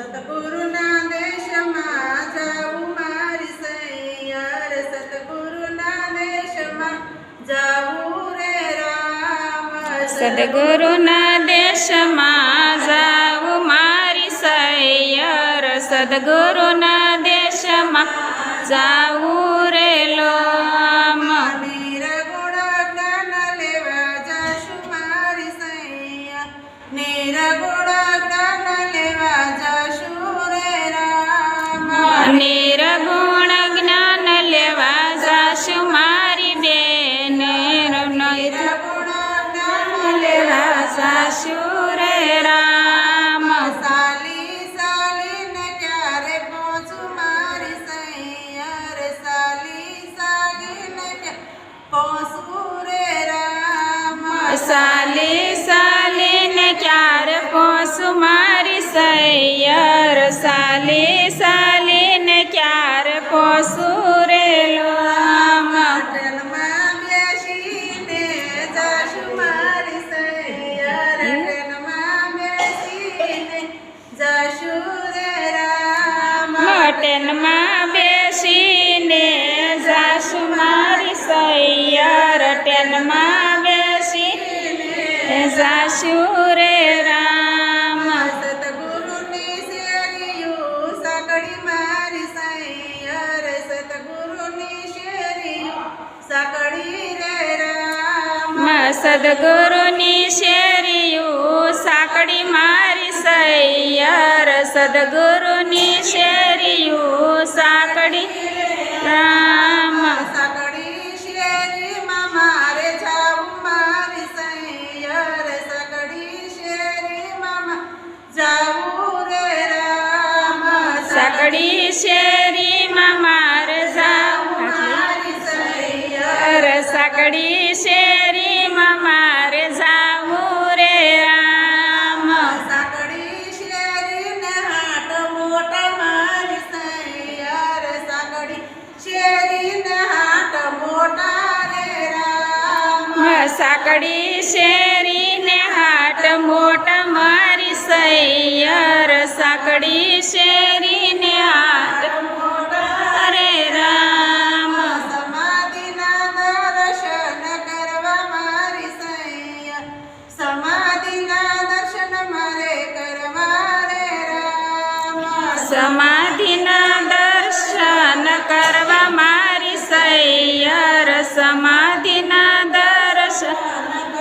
સતગુરુના દેશમાં જાઉં મારી સૈયર. સતગુરુના દેશમાં જાવું રે રામ. સદગુરુના દેશમાં જાઉં મારી સૈયર. સદગુરુના દેશમાં જાવું નિરગુણ જ્ઞાન લેવા જાશું મારી બેન નિરગુણ જ્ઞાન લેવા જાશું રે રામ સાલી સાલીને ક્યારે પહોંચું મારી સૈયા રે સાલી સાલીને ક્યારે પહોંચું રે રામ સાલી સાલીને પહોંચું મારી સૈયર? સાલી સાલીને ને ક્યાર રે ટ્રેનમાં બેસીને જાશું મારી સૈયર. ટ્રેનમાં બેસીને જાશું રે રામ. સદગુરુની શેરીયું સાંકડી મારી સૈયર. સદગુરુની શેરીયું સાંકડી રામ. સાંકળી શેરીમાં મારે જાવું મારી સૈયર. સાંકળી શેરીમાં જાવું રે રામ. સાંકડી શેરીમાં સાંકડી શેરીમાં મારે જાવું રે રામ. સાંકળી શેરીને હાટ મોટા મારી સૈયર. સાંકળી શેરીને હાટ મોટા રે રામ. સાંકડી શેરીને હાટ મોટા મારી સૈયર. સાંકડી શેરીને હાટ સમાધિના દર્શન કરવા મારી સૈયર સમાધિના દર્શન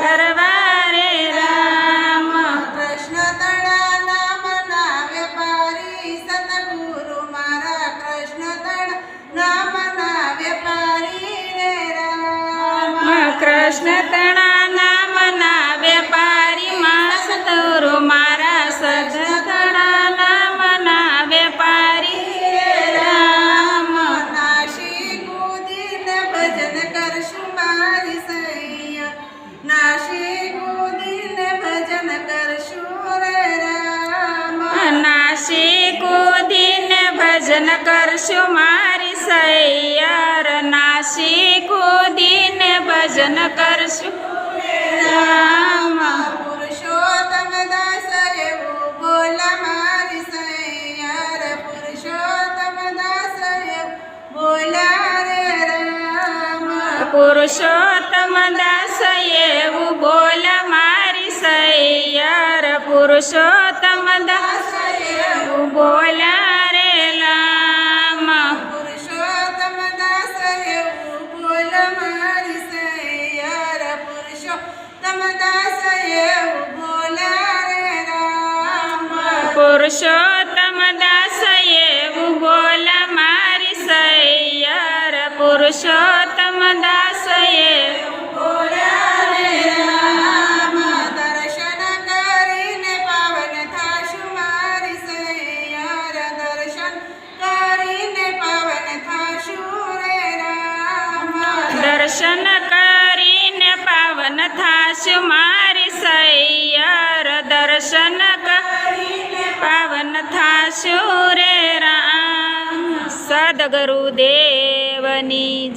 કરવા રે રામ. કૃષ્ણ તળા નામના વેપારી સતગુરુ મારા કૃષ્ણ તળા નામના વેપારી રે રામ. કૃષ્ણ તણા ભજન કરશું મારી સૈયર. નાસી કૂદીને ભજન કરશું રામ. પુરુષોત્તમ દાસ એવું બોલ મારી સૈયર. પુરુષોત્તમ દાસ એવું બોલ રે લામ. પુરુષોત્તમ દાસ એવું બોલ મારી સૈયર. પુરુષોત્તમ દાસ એવું બોલ રે રામ પુરુષોત્તમ દાસ એવું બોલ મારી સૈયર. પુરુષોત્તમ દર્શન કરીને પાવન થાશું મારી સૈયર. દર્શન પાવન થાશું રે રામ. સદગુરુદેવની